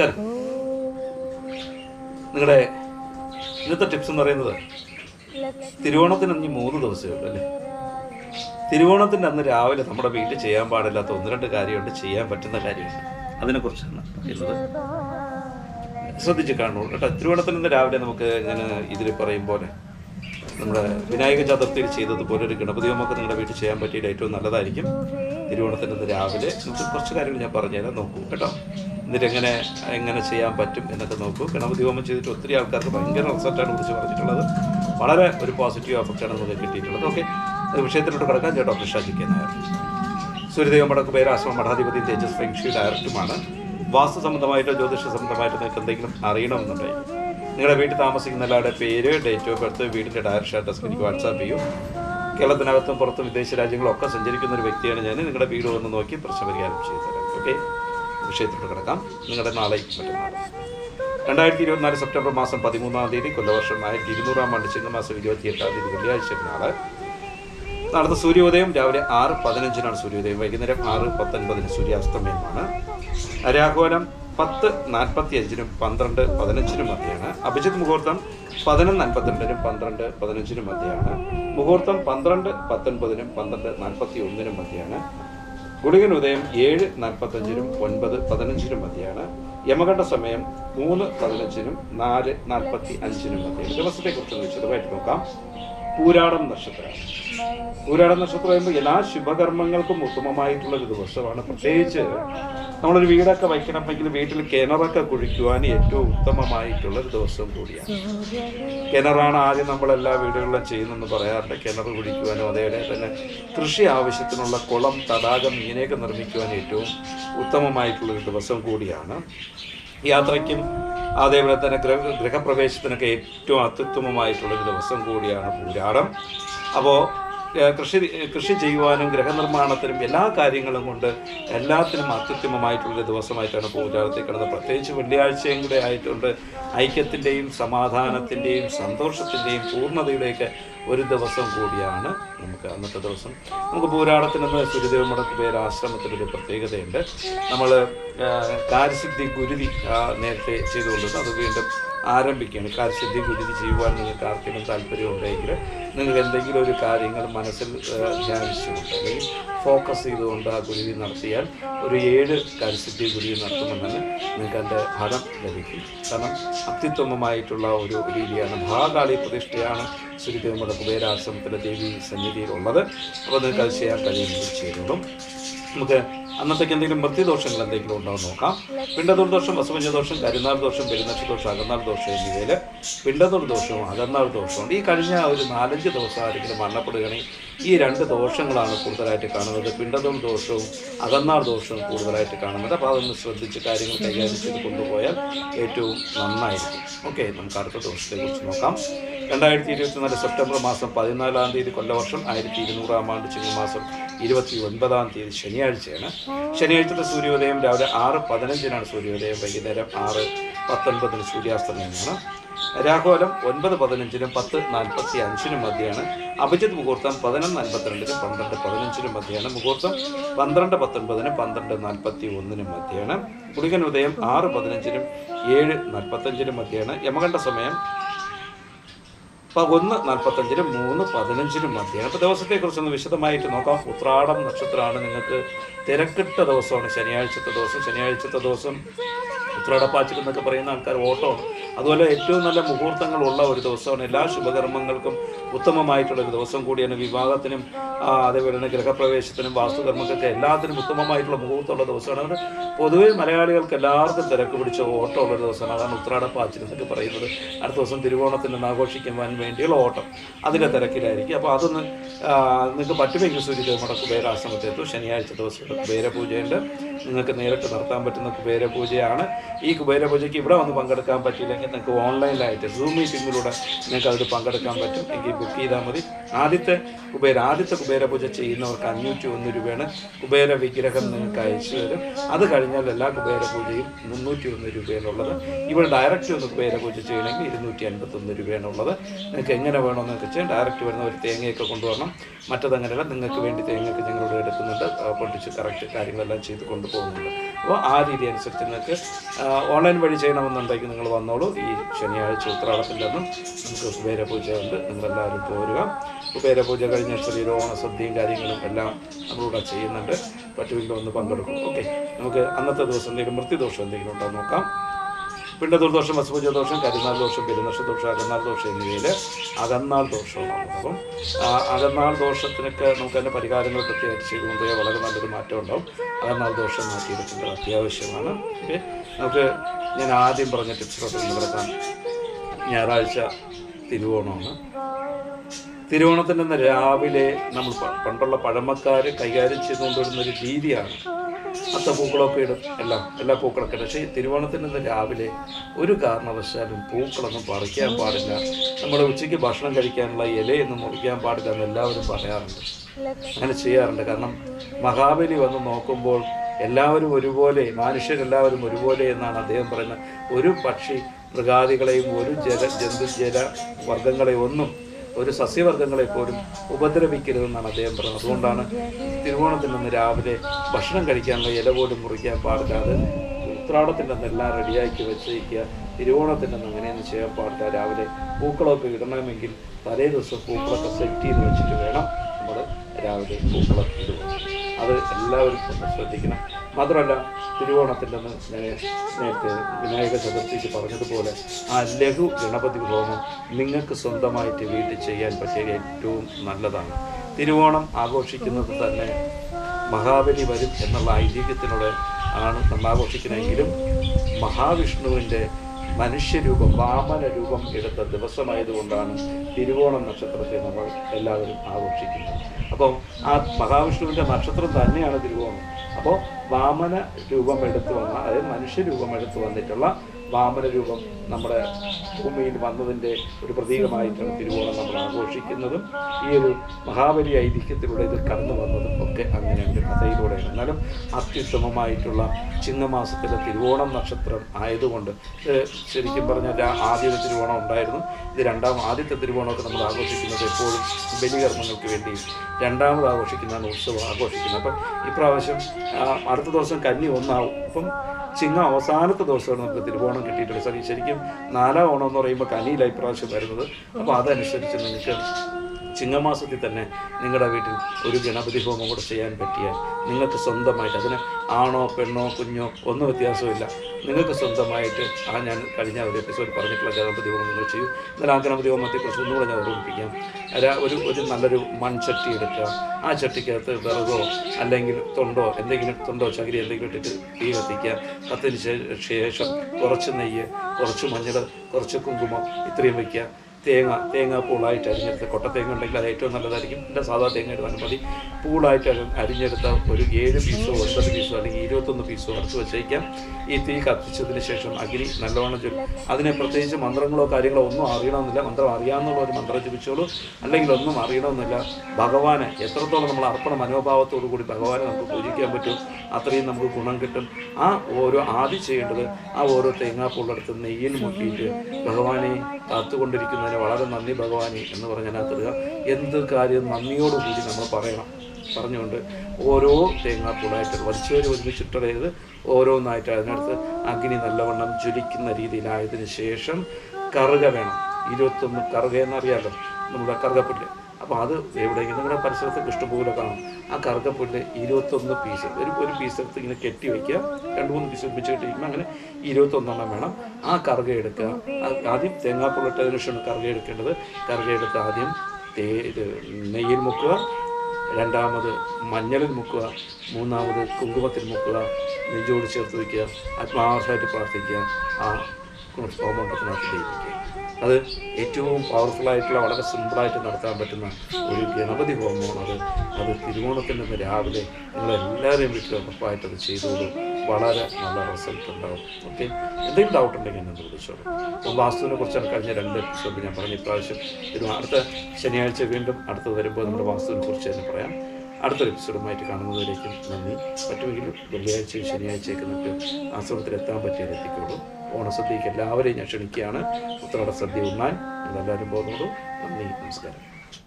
നമസ്കാരം. നിങ്ങളുടെ ഇന്നത്തെ ടിപ്സ് എന്ന് പറയുന്നത് തിരുവോണത്തിന് അഞ്ഞ് മൂന്ന് ദിവസമേ ഉള്ളൂ അല്ലേ? തിരുവോണത്തിന്റെ അന്ന് രാവിലെ നമ്മുടെ വീട്ടിൽ ചെയ്യാൻ പാടില്ലാത്ത ഒന്ന് രണ്ട് കാര്യമുണ്ട് ചെയ്യാൻ പറ്റുന്ന കാര്യമുണ്ട്. അതിനെക്കുറിച്ചാണ് പറയുന്നത്. ശ്രദ്ധിച്ച് കാണുള്ളൂ കേട്ടോ തിരുവോണത്തിന് ഇന്ന് രാവിലെ നമുക്ക് ഇങ്ങനെ ഇതിൽ പറയും പോലെ നമ്മുടെ വിനായക ചതുർത്ഥിയിൽ ചെയ്തതുപോലെ ഒരു ഗണപതി ഹോമൊക്കെ നിങ്ങളുടെ വീട്ടിൽ ചെയ്യാൻ പറ്റിയിട്ട് ഏറ്റവും നല്ലതായിരിക്കും. തിരുവോണത്തിന് ഇന്ന് രാവിലെ നമുക്ക് കുറച്ച് കാര്യങ്ങൾ ഞാൻ പറഞ്ഞുതരാം. നോക്കൂ കേട്ടോ. എന്നിട്ട് എങ്ങനെ ചെയ്യാൻ പറ്റും എന്നൊക്കെ നോക്കൂ. ഗണപതി ഹോമം ചെയ്തിട്ട് ഒത്തിരി ആൾക്കാർക്ക് ഭയങ്കര റിസൾട്ടാണ് കുറിച്ച് പറഞ്ഞിട്ടുള്ളത്. വളരെ ഒരു പോസിറ്റീവ് എഫക്റ്റാണ് നമുക്ക് കിട്ടിയിട്ടുള്ളത്. ഓക്കെ വിഷയത്തിലോട്ട് കിടക്കാൻ ഞാൻ ഡോക്ടർ ഷാജി നായർ. സൂര്യദേവ മടക്ക് പേര് ആശ്രമ മഠാധിപതി തേജസ് ഫെങ്ഷി ഡയറക്ടറുമാണ് വാസ്തു സംബന്ധമായിട്ടോ ജ്യോതിഷ സംബന്ധമായിട്ടോ നിങ്ങൾക്ക് എന്തെങ്കിലും അറിയണമെന്നുണ്ടെങ്കിൽ നിങ്ങളുടെ വീട്ടിൽ താമസിക്കുന്ന എല്ലാവരുടെ പേര് ഡേറ്റ് ഓഫ് ബർത്ത് വീടിന്റെ ഡയറക്ഷൻ അഡ്രസ് എനിക്ക് വാട്സാപ്പ് ചെയ്യൂ. കേരളത്തിനകത്തും പുറത്തും വിദേശ രാജ്യങ്ങളൊക്കെ സഞ്ചരിക്കുന്ന ഒരു വ്യക്തിയാണ് ഞാൻ. നിങ്ങളുടെ വീട് വന്ന് നോക്കി പ്രശ്നപരിഹാരം ചെയ്തു തരാം ഓക്കെ വിഷയത്തിലോട്ട് കിടക്കാം. നിങ്ങളുടെ നാളെ രണ്ടായിരത്തി ഇരുപത്തിനാല് സെപ്റ്റംബർ മാസം പതിമൂന്നാം തീയതി കൊല്ലവർഷം ആയിരത്തി ഇരുന്നൂറാം ആണ്ട് ചിങ്ങമാസം ഇരുപത്തി എട്ടാം തീയതി വെള്ളിയാഴ്ച നാളെ. നടന്ന സൂര്യോദയം രാവിലെ ആറ് പതിനഞ്ചിനാണ് സൂര്യോദയം. വൈകുന്നേരം ആറ് പത്തൊൻപതിന് സൂര്യാസ്തമയമാണ്. രാഘോലം പത്ത് നാൽപ്പത്തി അഞ്ചിനും പന്ത്രണ്ട് പതിനഞ്ചിനും മധ്യയാണ്. അഭിജിത് മുഹൂർത്തം പതിനൊന്ന് അൻപത്തിരണ്ടിനും പന്ത്രണ്ട് പതിനഞ്ചിനും മധ്യയാണ്. മുഹൂർത്തം പന്ത്രണ്ട് പത്തൊൻപതിനും പന്ത്രണ്ട് നാൽപ്പത്തി ഒന്നിനും മധ്യയാണ്. ഗുളികൻ ഉദയം ഏഴ് നാൽപ്പത്തഞ്ചിനും ഒൻപത് പതിനഞ്ചിനും മതിയാണ്. യമകണ്ഠ സമയം മൂന്ന് പതിനഞ്ചിനും നാല് നാൽപ്പത്തി അഞ്ചിനും മധ്യയാണ് ദിവസത്തെക്കുറിച്ച് വിശദമായിട്ട് നോക്കാം. പൂരാടം നക്ഷത്രം. പൂരാടം നക്ഷത്രം പറയുമ്പോൾ എല്ലാ ശുഭകർമ്മങ്ങൾക്കും ഉത്തമമായിട്ടുള്ള ഒരു ദിവസമാണ്. പ്രത്യേകിച്ച് നമ്മളൊരു വീടൊക്കെ വയ്ക്കണമെങ്കിൽ വീട്ടിൽ കിണറൊക്കെ കുഴിക്കുവാൻ ഏറ്റവും ഉത്തമമായിട്ടുള്ള ഒരു ദിവസം കൂടിയാണ്. കിണറാണ് ആദ്യം നമ്മളെല്ലാ വീടുകളിലും ചെയ്യുന്നതെന്ന് പറയാറുണ്ട്. കിണർ കുഴിക്കുവാനും അതേപോലെ തന്നെ കൃഷി ആവശ്യത്തിനുള്ള കുളം തടാകം ഇങ്ങനെയൊക്കെ നിർമ്മിക്കുവാൻ ഏറ്റവും ഉത്തമമായിട്ടുള്ള ഒരു ദിവസം കൂടിയാണ്. യാത്രയ്ക്കും അതേപോലെ തന്നെ ഗൃഹ ഗൃഹപ്രവേശത്തിനൊക്കെ ഏറ്റവും അത്യുത്തമമായിട്ടുള്ളൊരു ദിവസം കൂടിയാണ് പൂരാടം. അപ്പോൾ കൃഷി കൃഷി ചെയ്യുവാനും ഗൃഹനിർമ്മാണത്തിനും എല്ലാ കാര്യങ്ങളും കൊണ്ട് എല്ലാത്തിനും അത്യുത്തമമായിട്ടുള്ള ദിവസമായിട്ടാണ് പൂരാടത്തിൽ കിടന്നത്. പ്രത്യേകിച്ച് വെള്ളിയാഴ്ചയും കൂടെ ആയിട്ടുണ്ട്. ഐക്യത്തിന്റെയും സമാധാനത്തിന്റെയും സന്തോഷത്തിന്റെയും പൂർണതയുടെയൊക്കെ ഒരു ദിവസം കൂടിയാണ് നമുക്ക് അന്നത്തെ ദിവസം. നമുക്ക് പൂരാടത്തിനെന്ന് സൂര്യദേവ മുടക്ക് പേര് ആശ്രമത്തിലൊരു പ്രത്യേകതയുണ്ട്. നമ്മൾ കാര്യസിദ്ധി ഗുരുതി നേരത്തെ ചെയ്തുകൊണ്ടിരുന്നു. അത് വീണ്ടും ആരംഭിക്കുകയാണ്. കാര്യസിദ്ധി ഗുരുതി ചെയ്യുവാൻ നിങ്ങൾക്ക് ആർക്കെങ്കിലും താല്പര്യം നിങ്ങൾ എന്തെങ്കിലും ഒരു കാര്യങ്ങൾ മനസ്സിൽ ധ്യാനിച്ചുകൊണ്ട് അല്ലെങ്കിൽ ഫോക്കസ് ചെയ്തുകൊണ്ട് ആ ഗുരുതി നടത്തിയാൽ ഒരു ഏഴ് കാര്യസിദ്ധി ഗുരുതി നടത്തുമെന്നാണ് നിങ്ങൾക്ക് അതിന്റെ ഫലം ലഭിക്കും. കാരണം അത്യുത്തമമായിട്ടുള്ള ഒരു രീതിയാണ്. മഹാകാളി പ്രതിഷ്ഠയാണ് ശ്രീദേവിയുടെ കുബേരാശ്രമത്തിലെ ദേവി സന്നിധിയിലുള്ളത്. അപ്പോൾ നിങ്ങൾക്ക് അത് ചെയ്യാൻ കഴിയുന്നത് ചെയ്തോളും. നമുക്ക് അന്നത്തേക്ക് എന്തെങ്കിലും മൃത്യുദോഷങ്ങൾ എന്തെങ്കിലും ഉണ്ടോ നോക്കാം. പിണ്ടതുർദോഷം ദോഷം വസുമഞ്ച ദോഷം കരുനാൾ ദോഷം പെരുന്നക്ഷദോഷം അകന്നാൾ ദോഷം എന്നിവയിൽ പിണ്ടതുർദോഷവും അകന്നാൾ ദോഷവും ഈ കഴിഞ്ഞ ഒരു നാലഞ്ച് ദിവസം ആരെങ്കിലും മരണപ്പെടുകയാണെങ്കിൽ ഈ രണ്ട് ദോഷങ്ങളാണ് കൂടുതലായിട്ട് കാണുന്നത്. പിണ്ടതൂർ ദോഷവും അകന്നാൾ ദോഷവും കൂടുതലായിട്ട് കാണുന്നത്. അപ്പോൾ അതൊന്ന് ശ്രദ്ധിച്ച് കാര്യങ്ങൾ കൈകാര്യം ചെയ്ത് കൊണ്ടുപോയാൽ ഏറ്റവും നന്നായിരിക്കും. ഓക്കെ നമുക്ക് അടുത്ത ദോഷത്തെക്കുറിച്ച് നോക്കാം. രണ്ടായിരത്തി ഇരുപത്തിനാല് സെപ്റ്റംബർ മാസം പതിനാലാം തീയതി കൊല്ലവർഷം ആയിരത്തി ഇരുന്നൂറാം ആണ്ട് ചിങ്ങമാസം ഇരുപത്തി ഒൻപതാം തീയതി ശനിയാഴ്ചയാണ്. ശനിയാഴ്ചത്തെ സൂര്യോദയം രാവിലെ ആറ് പതിനഞ്ചിനാണ് സൂര്യോദയം വൈകുന്നേരം ആറ് പത്തൊൻപതിന് സൂര്യാസ്തമയമാണ്. രാഘോലം ഒൻപത് പതിനഞ്ചിനും പത്ത് നാൽപ്പത്തി അഞ്ചിനും മധ്യയാണ്. അഭിജിത് മുഹൂർത്തം പതിനൊന്ന് അൻപത്തിരണ്ടിനും പന്ത്രണ്ട് പതിനഞ്ചിനും മധ്യയാണ്. മുഹൂർത്തം പന്ത്രണ്ട് പത്തൊൻപതിനും പന്ത്രണ്ട് നാൽപ്പത്തി ഒന്നിനും മധ്യയാണ്. കുളികൻ ഉദയം ആറ് പതിനഞ്ചിനും ഏഴ് നാൽപ്പത്തഞ്ചിനും മധ്യയാണ്. യമകണ്ഠ സമയം ഒന്ന് നാൽപ്പത്തഞ്ചിനും മൂന്ന് പതിനഞ്ചിനും മധ്യയാണ് അപ്പോൾ ദിവസത്തെക്കുറിച്ചൊന്ന് വിശദമായിട്ട് നോക്കാം. ഉത്രാടം നക്ഷത്രമാണ് നിങ്ങൾക്ക് തിരക്കിട്ട ദിവസമാണ്. ശനിയാഴ്ചത്തെ ദിവസം ശനിയാഴ്ചത്തെ ദിവസം. ഉത്രാടപ്പാച്ചിൽ എന്നൊക്കെ പറയുന്ന ആൾക്കാർ ഓട്ടമാണ് അതുപോലെ ഏറ്റവും നല്ല മുഹൂർത്തങ്ങളുള്ള ഒരു ദിവസമാണ്. എല്ലാ ശുഭകർമ്മങ്ങൾക്കും ഉത്തമമായിട്ടുള്ള ഒരു ദിവസം കൂടിയാണ് വിവാഹത്തിനും അതേപോലെ തന്നെ ഗൃഹപ്രവേശത്തിനും വാസ്തുകർമ്മക്കൊക്കെ എല്ലാത്തിനും ഉത്തമമായിട്ടുള്ള മുഹൂർത്തമുള്ള ദിവസമാണ്. അതുകൊണ്ട് പൊതുവെ മലയാളികൾക്ക് എല്ലാവർക്കും തിരക്ക് പിടിച്ച ഓട്ടമുള്ള ഒരു ദിവസമാണ്. അതാണ് ഉത്രാടപ്പാച്ചിൽ എന്നൊക്കെ പറയുന്നത്. അടുത്ത ദിവസം തിരുവോണത്തിന് ആഘോഷിക്കുവാൻ വേണ്ടിയുള്ള ഓട്ടം. അതിന്റെ തിരക്കിലായിരിക്കും. അപ്പോൾ അതൊന്ന് നിങ്ങൾക്ക് പറ്റുമെങ്കിൽ സൂര്യദേവയുടെ കുബേരാശ്രമത്തെത്തു. ശനിയാഴ്ച ദിവസം കുബേരപൂജയുണ്ട്. നിങ്ങൾക്ക് നേരിട്ട് നടത്താൻ പറ്റുന്ന കുബേരപൂജയാണ്. ഈ കുബേരപൂജയ്ക്ക് ഇവിടെ വന്ന് പങ്കെടുക്കാൻ പറ്റിയില്ലെങ്കിൽ നിങ്ങൾക്ക് ഓൺലൈനിലായിട്ട് സൂം മീറ്റിങ്ങിലൂടെ നിങ്ങൾക്ക് അതിൽ പങ്കെടുക്കാൻ പറ്റും. എങ്കിൽ ബുക്ക് ചെയ്താൽ മതി. ആദ്യത്തെ കുബേര ആദ്യത്തെ കുബേര പൂജ ചെയ്യുന്നവർക്ക് അഞ്ഞൂറ്റി ഒന്ന് രൂപയാണ് കുബേര വിഗ്രഹം നിങ്ങൾക്ക് അയച്ചു തരും. അത് കഴിഞ്ഞാൽ എല്ലാ കുബേരപൂജയും മുന്നൂറ്റി ഒന്ന് രൂപയാണുള്ളത്. ഇവിടെ ഡയറക്റ്റ് ഒന്ന് കുബേര പൂജ ചെയ്യണമെങ്കിൽ ഇരുന്നൂറ്റി അൻപത്തൊന്ന് രൂപയാണുള്ളത്. നിങ്ങൾക്ക് എങ്ങനെ വേണമെന്ന് വെച്ചാൽ ഡയറക്റ്റ് വരുന്ന ഒരു തേങ്ങയൊക്കെ കൊണ്ടുവരണം. മറ്റതങ്ങനെയല്ല നിങ്ങൾക്ക് വേണ്ടി തേങ്ങയൊക്കെ ഞങ്ങളോട് എടുക്കുന്നുണ്ട്. പൊട്ടിച്ച് കറക്റ്റ് കാര്യങ്ങളെല്ലാം ചെയ്ത് കൊണ്ടുപോകുന്നുണ്ട്. അപ്പോൾ ആ രീതി അനുസരിച്ച് നിങ്ങൾക്ക് ഓൺലൈൻ വഴി ചെയ്യണമെന്നുണ്ടെങ്കിൽ നിങ്ങൾ വന്നോളൂ. ഈ ശനിയാഴ്ച ഉത്രാളത്തിൽ നിന്നും നമുക്ക് കുബേര പൂജ ഉണ്ട് നിങ്ങളെല്ലാവരും പോരുക. കുബേര പൂജ കഴിഞ്ഞ ചെറിയൊരു ഓണസദ്യയും കാര്യങ്ങളും എല്ലാം നമ്മളിവിടെ ചെയ്യുന്നുണ്ട്. പറ്റുമെങ്കിൽ ഒന്ന് പങ്കെടുക്കും. ഓക്കെ. നമുക്ക് അന്നത്തെ ദിവസം എന്തെങ്കിലും മൃത്യുദോഷം എന്തെങ്കിലും ഉണ്ടോ നോക്കാം. പിണ്ടദുർദോഷം വസുപൂജ ദോഷം കരിനാൾ ദോഷം പെരുന്നക്ഷ ദോഷം അകന്നാൾ ദോഷം എന്നിവയിൽ അകന്നാൾ ദോഷമാണ് അപ്പം ആ അകന്നാൾ ദോഷത്തിനൊക്കെ നമുക്ക് അതിന്റെ പരിഹാരങ്ങൾ പ്രത്യേകിച്ച് ചെയ്തുകൊണ്ട് വളരെ നല്ലൊരു മാറ്റം ഉണ്ടാവും. അകന്നാൾ ദോഷം മാറ്റിയെടുക്കേണ്ടത് അത്യാവശ്യമാണ്. ഓക്കെ. നമുക്ക് ഞാൻ ആദ്യം പറഞ്ഞ ടിപ്സ് പറഞ്ഞു കിടക്കാം. ഞായറാഴ്ച തിരുവോണമാണ്. തിരുവോണത്തിന്റെ അന്ന് രാവിലെ നമ്മൾ പണ്ടുള്ള പഴമക്കാർ കൈകാര്യം ചെയ്തുകൊണ്ടിരുന്ന ഒരു രീതിയാണ് അത്തപ്പൂക്കളൊക്കെ ഇടും. എല്ലാം എല്ലാ പൂക്കളൊക്കെ പക്ഷേ തിരുവോണത്തിന്റെ രാവിലെ ഒരു കാരണവശാലും പൂക്കളൊന്നും പറിക്കാൻ പാടില്ല. നമ്മുടെ ഉച്ചയ്ക്ക് ഭക്ഷണം കഴിക്കാനുള്ള ഇലയൊന്നും മുറിക്കാൻ പാടില്ല എന്ന് എല്ലാവരും പറയാറുണ്ട്. അങ്ങനെ ചെയ്യാറുണ്ട്. കാരണം മഹാബലി വന്ന് നോക്കുമ്പോൾ എല്ലാവരും ഒരുപോലെ മനുഷ്യരെല്ലാവരും ഒരുപോലെ എന്നാണ് അദ്ദേഹം പറയുന്നത്. ഒരു പക്ഷി മൃഗാദികളെയും ഒരു ജല ജന്തു ജല വർഗങ്ങളെയും ഒന്നും ഒരു സസ്യവർഗങ്ങളെ പോലും ഉപദ്രവിക്കരുതെന്നാണ് അദ്ദേഹം പറഞ്ഞത്. അതുകൊണ്ടാണ് തിരുവോണത്തിൽ നിന്ന് രാവിലെ ഭക്ഷണം കഴിക്കാനുള്ള ഇല പോലും മുറിക്കാൻ പാടില്ലാതെ ഉത്രാടത്തിന്റെ അന്ന് റെഡിയാക്കി വെച്ചിരിക്കുക. തിരുവോണത്തിന്റെ അന്ന് അങ്ങനെയൊന്നും ചെയ്യാൻ പാടില്ല. രാവിലെ പൂക്കളൊക്കെ ഇടണമെങ്കിൽ തലേ ദിവസം പൂക്കളൊക്കെ സെറ്റ് ചെയ്ത് വെച്ചിട്ട് വേണം നമ്മൾ രാവിലെ പൂക്കളൊക്കെ ഇടുക അത് എല്ലാവരും ശ്രദ്ധിക്കണം. മാത്രമല്ല തിരുവോണത്തിന്റെ നേരത്തെ വിനായക ചതുർത്ഥിക്ക് പറഞ്ഞതുപോലെ ആ ലഘു ഗണപതി ഹോമം നിങ്ങൾക്ക് സ്വന്തമായിട്ട് വീട്ടിൽ ചെയ്യാൻ പറ്റിയ ഏറ്റവും നല്ലതാണ്. തിരുവോണം ആഘോഷിക്കുന്നത് തന്നെ മഹാബലി വരും എന്നുള്ള ഐതിഹ്യത്തിലൂടെ ആണ് നമ്മൾ ആഘോഷിക്കുന്നതെങ്കിലും മഹാവിഷ്ണുവിന്റെ മനുഷ്യരൂപം വാമന രൂപം എടുത്ത ദിവസമായതുകൊണ്ടാണ് തിരുവോണം നക്ഷത്രത്തെ നമ്മൾ എല്ലാവരും ആഘോഷിക്കുന്നത്. അപ്പോൾ ആ മഹാവിഷ്ണുവിന്റെ നക്ഷത്രം തന്നെയാണ് തിരുവോണം. അപ്പോൾ വാമന രൂപം എടുത്തു വന്ന അതായത് മനുഷ്യരൂപം എടുത്തു വന്നിട്ടുള്ള വാമന രൂപം നമ്മുടെ ഭൂമിയിൽ വന്നതിന്റെ ഒരു പ്രതീകമായിട്ടാണ് തിരുവോണം നമ്മൾ ഈ ഒരു മഹാബലി ഐതിഹ്യത്തിലൂടെ ഇത് കടന്നു വന്നതും ഒക്കെ അങ്ങനെ ഒരു കഥയിലൂടെയാണ്. എന്നാലും അത്യുത്തമമായിട്ടുള്ള ചിങ്ങമാസത്തിലെ തിരുവോണം നക്ഷത്രം ആയതുകൊണ്ട് ശരിക്കും പറഞ്ഞാൽ ആദ്യത്തെ തിരുവോണം ഉണ്ടായിരുന്നു. ഇത് രണ്ടാം ആദ്യത്തെ തിരുവോണമൊക്കെ നമ്മൾ ആഘോഷിക്കുന്നത് എപ്പോഴും ബലികർമ്മങ്ങൾക്ക് വേണ്ടി രണ്ടാമത് ആഘോഷിക്കുന്നതാണ് ഉത്സവം ആഘോഷിക്കുന്നത്. അപ്പം ഇപ്രാവശ്യം അടുത്ത ദിവസം കന്നി ഒന്നാവും. അപ്പം ചിങ്ങ അവസാനത്തെ ദിവസമാണ് നമുക്ക് തിരുവോണം കിട്ടിയിട്ടുള്ളത്. സാർ ശരിക്കും നാലാം ഓണം എന്ന് പറയുമ്പോൾ കനിയിലായി പ്രാവശ്യം വരുന്നത്. അപ്പോൾ അതനുസരിച്ച് നിങ്ങൾക്ക് ചിങ്ങമാസത്തിൽ തന്നെ നിങ്ങളുടെ വീട്ടിൽ ഒരു ഗണപതി ഹോമം കൂടെ ചെയ്യാൻ പറ്റിയാൽ നിങ്ങൾക്ക് സ്വന്തമായിട്ട് അതിന് ആണോ പെണ്ണോ കുഞ്ഞോ ഒന്നും വ്യത്യാസമില്ല നിങ്ങൾക്ക് സ്വന്തമായിട്ട് ആ ഞാൻ കഴിഞ്ഞ ഒരു എപ്പിസോഡ് പറഞ്ഞിട്ടുള്ള ഗണപതി ഹോമം നിങ്ങൾ ചെയ്യൂ. എന്നാൽ ആ ഗണപതി ഹോമത്തെക്കുറിച്ച് ഒന്നുകൂടെ ഞാൻ ഓർമ്മിപ്പിക്കാം. ഒരു ഒരു നല്ലൊരു മൺചട്ടി എടുക്കുക. ആ ചട്ടിക്കകത്ത് വിറകോ അല്ലെങ്കിൽ തൊണ്ടോ എന്തെങ്കിലും തൊണ്ടോ ചകിരി എന്തെങ്കിലും ഇട്ടിട്ട് തീ കത്തിക്കുക. കത്തിന് ശേഷം കുറച്ച് നെയ്യ് കുറച്ച് മഞ്ഞൾ കുറച്ച് കുങ്കുമം ഇത്രയും വയ്ക്കുക. തേങ്ങ തേങ്ങ പൂളായിട്ട് അരിഞ്ഞെടുത്ത് കൊട്ട തേങ്ങ ഉണ്ടെങ്കിൽ അത് ഏറ്റവും നല്ലതായിരിക്കും. എന്റെ സാധാ തേങ്ങ എടുത്താലും മതി. പൂളായിട്ട് അരി- അരിഞ്ഞെടുത്ത ഒരു ഏഴ് പീസോ ഒൻപത് പീസോ അല്ലെങ്കിൽ ഇരുപത്തൊന്ന് പീസോ അടുത്ത് വെച്ചേക്കാം. ഈ തീ കത്തിച്ചതിന് ശേഷം അഗ്നി നല്ലവണ്ണം ചൊല്ലി അതിനെ പ്രത്യേകിച്ച് മന്ത്രങ്ങളോ കാര്യങ്ങളോ ഒന്നും അറിയണമെന്നില്ല. മന്ത്രം അറിയാമെന്നുള്ള ഒരു മന്ത്രം ജപിച്ചോളൂ. അല്ലെങ്കിൽ ഒന്നും അറിയണമെന്നില്ല. ഭഗവാനെ എത്രത്തോളം നമ്മൾ അർപ്പണ മനോഭാവത്തോടു കൂടി ഭഗവാനെ നമുക്ക് പൂജിക്കാൻ പറ്റും അത്രയും നമുക്ക് ഗുണം കിട്ടും. ആ ഓരോ ആദ്യം ചെയ്യേണ്ടത് ആ ഓരോ തേങ്ങാപ്പൂളെടുത്ത് നെയ്യിൽ മുക്കിയിട്ട് ഭഗവാനെ കാത്തുകൊണ്ടിരിക്കുന്നതിന് വളരെ നന്ദി ഭഗവാനെ എന്ന് പറഞ്ഞതിനകത്തിടുക എന്ത് കാര്യം നന്ദിയോടുകൂടി നമ്മൾ പറയണം. പറഞ്ഞുകൊണ്ട് ഓരോ തേങ്ങാപ്പൂളായിട്ട് വലിച്ചേരി ഒരുമിച്ചിട്ടടയത് ഓരോന്നായിട്ട് അതിനടുത്ത് അഗ്നി നല്ലവണ്ണം ജ്വലിക്കുന്ന രീതിയിലായതിനു ശേഷം കറുക വേണം. ഇരുപത്തൊന്ന് കറുക എന്നറിയാലോ നമ്മുടെ കറുകപ്പുല്ല്. അപ്പോൾ അത് എവിടെയെങ്കിലും നമ്മുടെ പരിസരത്ത് ഇഷ്ടംപോലെ കാണും. ആ കറുകപ്പുല്ല് ഇരുപത്തൊന്ന് പീസ് ഒരു ഒരു പീസ് എടുത്ത് ഇങ്ങനെ കെട്ടി വയ്ക്കുക രണ്ട് മൂന്ന് പീസ് ഒരുമിച്ച് കെട്ടിയിരിക്കുമ്പോൾ അങ്ങനെ ഇരുപത്തൊന്നെണ്ണം വേണം. ആ കറുക എടുക്കുക. ആദ്യം തേങ്ങാപ്പുള്ളിട്ടതിന് ശേഷമാണ് കറുക എടുക്കേണ്ടത്. കറുക എടുത്ത് ആദ്യം തേ നെയ്യിൽ മുക്കുക. രണ്ടാമത് മഞ്ഞളിൽ മുക്കുക. മൂന്നാമത് കുങ്കുമത്തിൽ മുക്കുക. നെഞ്ചോട് ചേർത്ത് വയ്ക്കുക ആത്മാർത്ഥമായിട്ട് പ്രാർത്ഥിക്കുക. ആ ഹോമണ്ടത്തിനകത്ത് ദയിപ്പിക്കുക അത് ഏറ്റവും പവർഫുള്ളായിട്ടുള്ള വളരെ സിമ്പിളായിട്ട് നടത്താൻ പറ്റുന്ന ഒരു ഗണപതി ഹോമമാണ് അത്. അത് അന്ന് രാവിലെ നിങ്ങളെല്ലാവരെയും വീട്ടിൽ ഉറപ്പായിട്ട് അത് ചെയ്തോളൂ വളരെ നല്ല റിസൾട്ട് ഉണ്ടാവും. ഓക്കെ എന്തെങ്കിലും ഡൗട്ട് ഉണ്ടെങ്കിൽ എന്നെ വിളിച്ചോളൂ അപ്പോൾ വാസ്തുവിനെ കുറിച്ചാണ് കഴിഞ്ഞ രണ്ട് എപ്പിസോഡ് ഞാൻ പറഞ്ഞ ഇപ്രാവശ്യം. ഇത് അടുത്ത ശനിയാഴ്ച വീണ്ടും അടുത്ത് വരുമ്പോൾ നമ്മുടെ വാസ്തുവിനെ കുറിച്ച് തന്നെ പറയാം. അടുത്ത എപ്പിസോഡുമായിട്ട് കാണുന്നതിലേക്കും നന്ദി. പറ്റുമെങ്കിൽ വെള്ളിയാഴ്ചയും ശനിയാഴ്ചയൊക്കെ നമുക്ക് ആശ്രമത്തിൽ എത്താൻ പറ്റിയത് എത്തിക്കുള്ളൂ ഓണസദ്യക്ക് എല്ലാവരെയും ഞാൻ ക്ഷണിക്കുകയാണ്. ഉത്രാട സദ്യ ഉണ്ണാൻ നിങ്ങളെല്ലാവരും പോകുന്നതും നന്ദി നമസ്കാരം.